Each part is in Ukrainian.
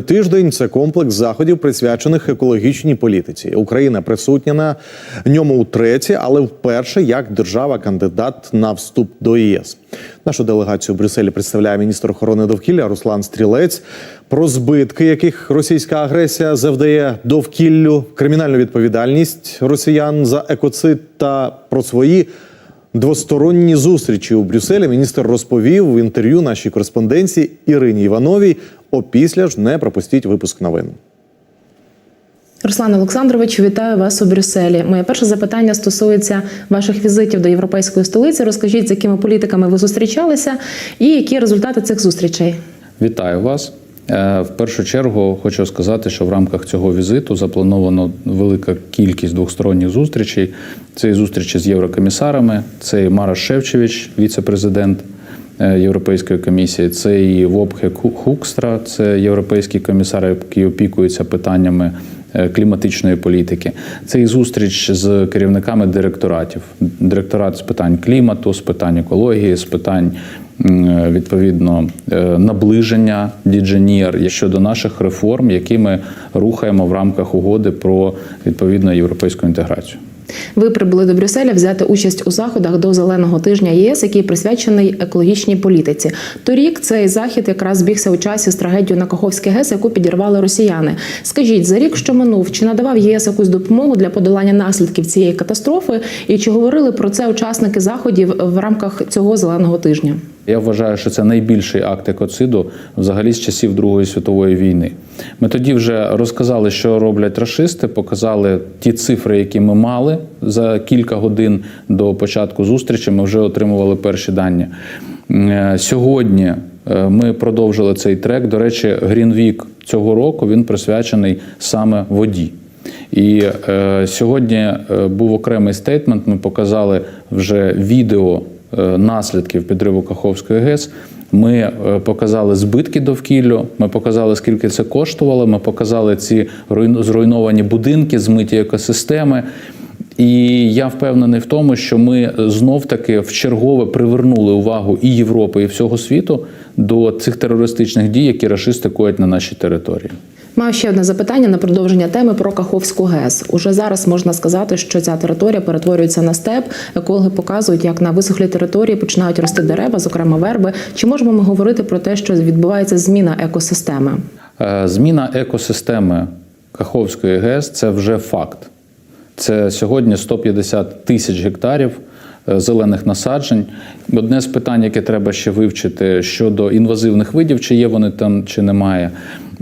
Тиждень це комплекс заходів, присвячених екологічній політиці. Україна присутня на ньому утретє, але вперше як держава-кандидат на вступ до ЄС. Нашу делегацію в Брюсселі представляє міністр охорони довкілля Руслан Стрілець. Про збитки, яких російська агресія завдає довкіллю, кримінальну відповідальність росіян за екоцид та про свої. Двосторонні зустрічі у Брюсселі міністр розповів в інтерв'ю нашій кореспонденції Ірині Івановій. Опісля ж не пропустіть випуск новин. Руслан Олександрович, вітаю вас у Брюсселі. Моє перше запитання стосується ваших візитів до європейської столиці. Розкажіть, з якими політиками ви зустрічалися, і які результати цих зустрічей? Вітаю вас. Е, В першу чергу хочу сказати, що в рамках цього візиту заплановано велика кількість двосторонніх зустрічей. Це і зустрічі з єврокомісарами, це і Мараш Шевчевич, віце-президент Європейської комісії, це і Вобхе Хукстра, це європейський комісар, який опікується питаннями е, кліматичної політики. Це і зустріч з керівниками директоратів. Директорат з питань клімату, з питань екології, з питань відповідно е, наближення дідженір щодо наших реформ, які ми рухаємо в рамках угоди про відповідно європейську інтеграцію. Ви прибули до Брюсселя взяти участь у заходах до зеленого тижня ЄС, який присвячений екологічній політиці. Торік цей захід якраз збігся у часі з трагедією на Каховській ГЕС, яку підірвали росіяни. Скажіть, за рік, що минув, чи надавав єС якусь допомогу для подолання наслідків цієї катастрофи, і чи говорили про це учасники заходів в рамках цього зеленого тижня? Я вважаю, що це найбільший акт екоциду взагалі з часів Другої світової війни. Ми тоді вже розказали, що роблять рашисти, показали ті цифри, які ми мали за кілька годин до початку зустрічі. Ми вже отримували перші дані. Е, Сьогодні е, ми продовжили цей трек. До речі, Грінвік цього року він присвячений саме воді. І е, сьогодні е, був окремий стейтмент. Ми показали вже відео наслідків підриву Каховської ГЕС. Ми е, показали збитки довкіллю. Ми показали, скільки це коштувало. Ми показали ці зруйновані будинки, змиті екосистеми. І я впевнений в тому, що ми знов таки вчергове привернули увагу і Європи, і всього світу до цих терористичних дій, які рашисти коять на нашій території. Маю ще одне запитання на продовження теми про Каховську ГЕС. Уже зараз можна сказати, що ця територія перетворюється на степ. Екологи показують, як на висохлій території починають рости дерева, зокрема верби. Чи можемо ми говорити про те, що відбувається зміна екосистеми? Е, Зміна екосистеми Каховської ГЕС це вже факт. Це сьогодні 150 тисяч гектарів зелених насаджень. Одне з питань, яке треба ще вивчити щодо інвазивних видів, чи є вони там, чи немає.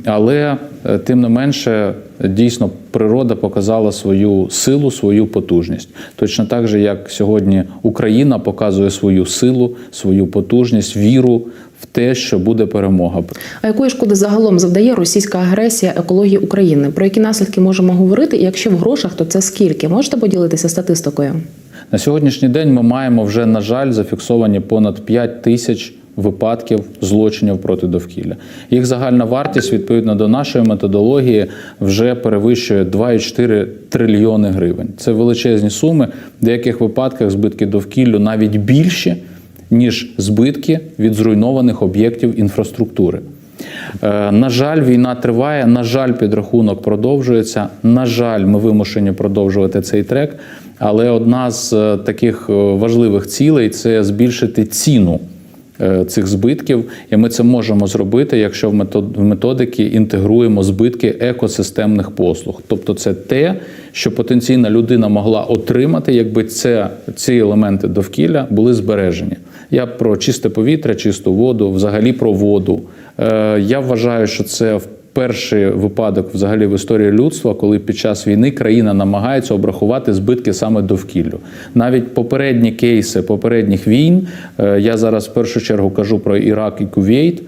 Але е, тим не менше, дійсно, природа показала свою силу, свою потужність. Точно так же, як сьогодні Україна показує свою силу, свою потужність, віру в те, що буде перемога. А якої шкоди загалом завдає російська агресія екології України? Про які наслідки можемо говорити? І якщо в грошах, то це скільки? Можете поділитися статистикою? На сьогоднішній день ми маємо вже, на жаль, зафіксовані понад 5 тисяч випадків злочинів проти довкілля. Їх загальна вартість відповідно до нашої методології вже перевищує 2,4 трильйони гривень. Це величезні суми. В деяких випадках збитки довкіллю навіть більші, ніж збитки від зруйнованих об'єктів інфраструктури. Е, На жаль, війна триває. На жаль, підрахунок продовжується. На жаль, ми вимушені продовжувати цей трек. Але одна з е, таких е, важливих цілей це збільшити ціну цих збитків, і ми це можемо зробити, якщо в методики інтегруємо збитки екосистемних послуг. Тобто, це те, що потенційна людина могла отримати, якби це ці елементи довкілля були збережені. Я про чисте повітря, чисту воду, взагалі про воду. Е, Я вважаю, що це в перший випадок взагалі в історії людства, коли під час війни країна намагається обрахувати збитки саме довкіллю. Навіть попередні кейси попередніх війн, е, я зараз в першу чергу кажу про Ірак і Кувейт.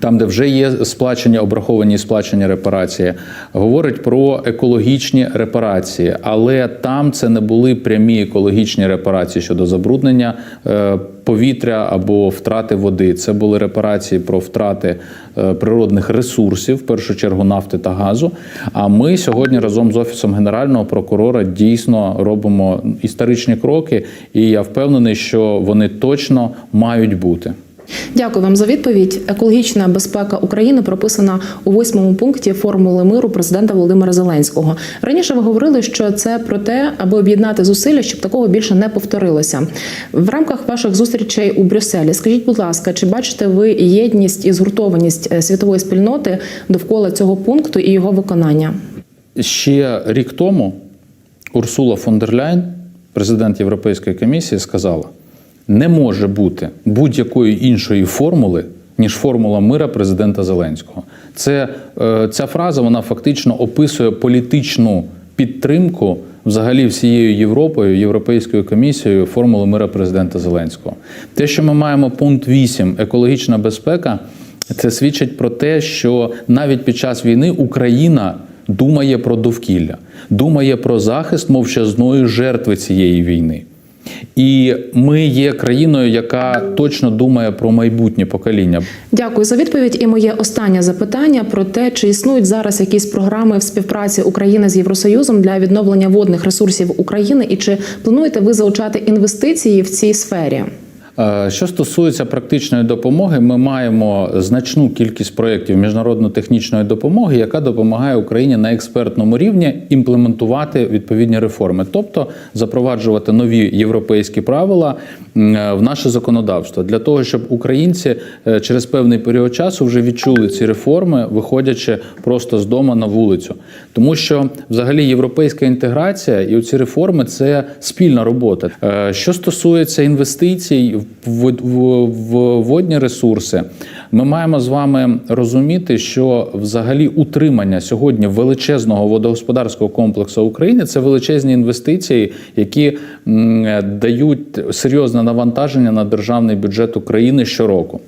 Там, де вже є сплачення, обраховані і сплачені репарації, говорить про екологічні репарації, але там це не були прямі екологічні репарації щодо забруднення е, повітря або втрати води. Це були репарації про втрати е, природних ресурсів, в першу чергу нафти та газу. А ми сьогодні разом з офісом генерального прокурора дійсно робимо історичні кроки, і я впевнений, що вони точно мають бути. Дякую вам за відповідь. Екологічна безпека України прописана у восьмому пункті формули миру президента Володимира Зеленського. Раніше ви говорили, що це про те, аби об'єднати зусилля, щоб такого більше не повторилося. В рамках ваших зустрічей у Брюсселі, скажіть, будь ласка, чи бачите ви єдність і згуртованість е, світової спільноти довкола цього пункту і його виконання? Ще рік тому Урсула фон дер Ляйн, президент Європейської комісії, сказала: не може бути будь-якої іншої формули, ніж формула мира президента Зеленського. Це, е, ця фраза вона фактично описує політичну підтримку взагалі всією Європою, Європейською комісією формули мира президента Зеленського. Те, що ми маємо пункт 8 екологічна безпека, це свідчить про те, що навіть під час війни Україна думає про довкілля, думає про захист мовчазної жертви цієї війни. І ми є країною, яка точно думає про майбутнє покоління. Дякую за відповідь. І моє останнє запитання про те, чи існують зараз якісь програми в співпраці України з Євросоюзом для відновлення водних ресурсів України, і чи плануєте ви залучати інвестиції в цій сфері? Е, Що стосується практичної допомоги, ми маємо значну кількість проєктів міжнародно-технічної допомоги, яка допомагає Україні на експертному рівні імплементувати відповідні реформи, тобто запроваджувати нові європейські правила е, в наше законодавство для того, щоб українці е, через певний період часу вже відчули ці реформи, виходячи просто з дому на вулицю, тому що взагалі європейська інтеграція і ці реформи це спільна робота. Що стосується інвестицій в водні ресурси, ми маємо з вами розуміти, що взагалі утримання сьогодні величезного водогосподарського комплексу України це величезні інвестиції, які дають серйозне навантаження на державний бюджет України щороку.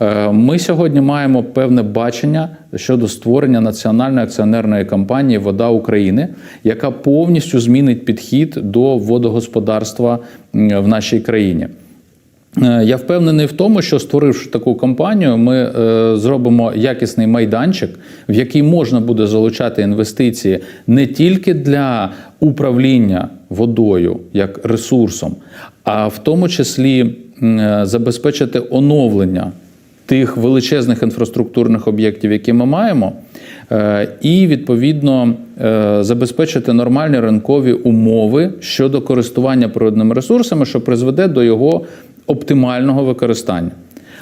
Е, Ми сьогодні маємо певне бачення щодо створення національної акціонерної компанії Вода України, яка повністю змінить підхід до водогосподарства в нашій країні. Е, Я впевнений в тому, що створивши таку компанію, ми е, зробимо якісний майданчик, в який можна буде залучати інвестиції не тільки для управління водою як ресурсом, а в тому числі е, забезпечити оновлення тих величезних інфраструктурних об'єктів, які ми маємо, і відповідно забезпечити нормальні ринкові умови щодо користування природними ресурсами, що призведе до його оптимального використання.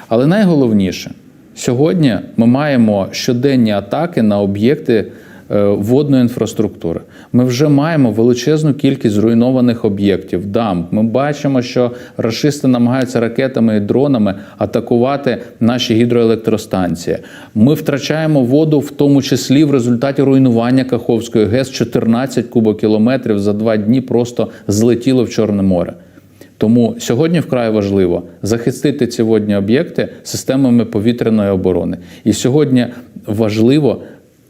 Але найголовніше, сьогодні ми маємо щоденні атаки на об'єкти е, водної інфраструктури. Ми вже маємо величезну кількість зруйнованих об'єктів, дамб. Ми бачимо, що рашисти намагаються ракетами і дронами атакувати наші гідроелектростанції. Ми втрачаємо воду, в тому числі в результаті руйнування Каховської ГЕС 14 кубокілометрів за два дні просто злетіло в Чорне море. Тому сьогодні вкрай важливо захистити ці водні об'єкти системами повітряної оборони. І сьогодні важливо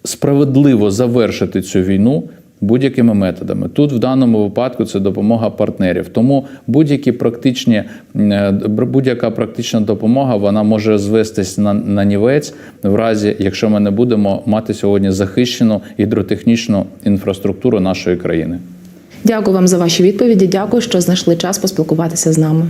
справедливо завершити цю війну будь-якими методами. Тут в даному випадку це допомога партнерів. Тому будь-які практичні е, будь-яка практична допомога вона може звестись на, на нівець в разі, якщо ми не будемо мати сьогодні захищену гідротехнічну інфраструктуру нашої країни. Дякую вам за ваші відповіді. Дякую, що знайшли час поспілкуватися з нами.